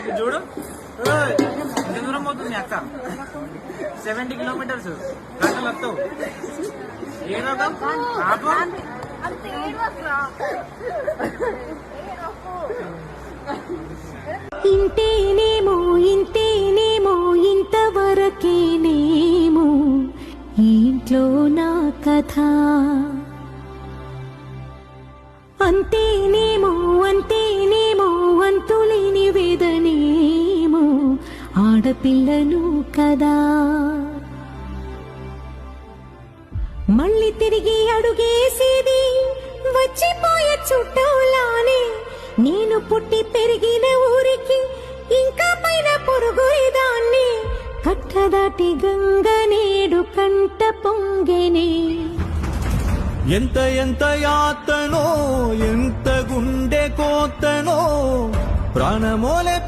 అక్కకి చూడు. ఎంత దూరం పోతుంది అక్క? సెవెంటీ కిలోమీటర్స్ గంటలు వస్తావు. ఏ రోగం పాపం ఇంతేనేమో ఇంతేనేమో ఇంతవరకేనేమో ఇంట్లో నా కథ. అంతేనేమో అంతే ఆడపిల్లను కదా. మళ్ళీ తిరిగి అడుగేసేది వచ్చిపోయే చుట్టూలానే. నేను పుట్టి పెరిగిన ఊరికి ఇంకా పైన పొరుగుదాన్ని కట్టదాటి గంగ నేడు కంట పొంగెనే. ఎంత ఎంత యాతనో ఎంత గుండె కోతనో ప్రాణమోలే